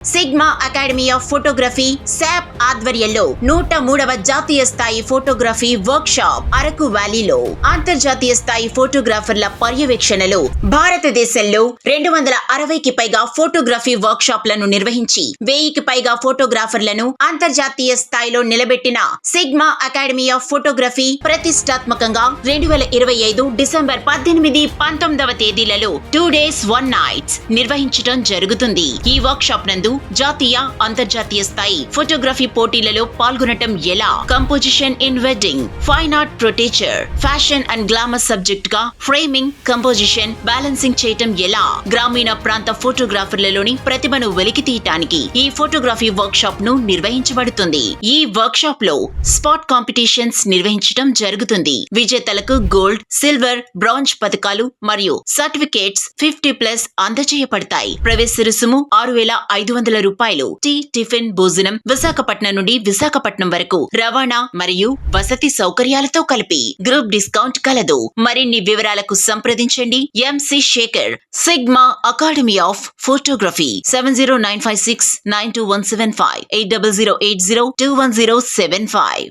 Sigma academy of photography శాప్ ఆధ్వర్యంలో నూట మూడవ జాతీయ స్థాయి ఫోటోగ్రఫీ వర్క్ షాప్ అరకు వ్యాలీలో అంతర్జాతీయ స్థాయి ఫోటోగ్రాఫర్ల పర్యవేక్షణలో భారతదేశంలో రెండు వందల అరవైకి పైగా ఫోటోగ్రఫీ వర్క్ షాప్లను నిర్వహించి వెయ్యికి పైగా ఫోటోగ్రాఫర్లను అంతర్జాతీయ స్థాయిలో నిలబెట్టిన సిగ్మా అకాడమీ ఆఫ్ ఫోటోగ్రఫీ ప్రతిష్టాత్మకంగా రెండు వేల ఇరవై ఐదు డిసెంబర్ పద్దెనిమిది పంతొమ్మిదవ తేదీలలో టూ డేస్ వన్ నైట్స్ నిర్వహించడం జరుగుతుంది. ఈ వర్క్ షాప్ నందు జాతీయ అంతర్జాతీయ స్థాయి ఫోటోగ్రఫీ పోటీలలో పాల్గొనటం ఎలా? Composition in wedding fine art portraiture fashion and glamour సబ్జెక్ట్గా framing composition balancing చేయటం ఎలా? గ్రామీణ ప్రాంత ఫోటోగ్రాఫర్లలోని ప్రతిభను వెలికి తీయటానికి ఈ ఫోటోగ్రఫీ వర్క్ షాప్ను నిర్వహించబడుతుంది. ఈ వర్క్ షాప్లో స్పాట్ కాంపిటీషన్స్ నిర్వహించడం జరుగుతుంది. విజేతలకు గోల్డ్ సిల్వర్ బ్రాంజ్ పథకాలు మరియు సర్టిఫికేట్స్ ఫిఫ్టీ ప్లస్ అందజేయబడతాయి. ప్రవేశ రుసుము ఆరు వేల ఐదు వందల రూపాయలు టీ టిఫిన్ భోజనం విశాఖపట్నం నుండి విశాఖపట్నం వరకు. రవాణా మరియు వసతి సౌకర్యాలతో కలిపి గ్రూప్ డిస్కౌంట్ కలదు. మరిన్ని వివరాలకు సంప్రదించండి MC Shekhar sigma academy of photography seven zero nine five six nine two one seven five eight double zero eight zero two one zero seven five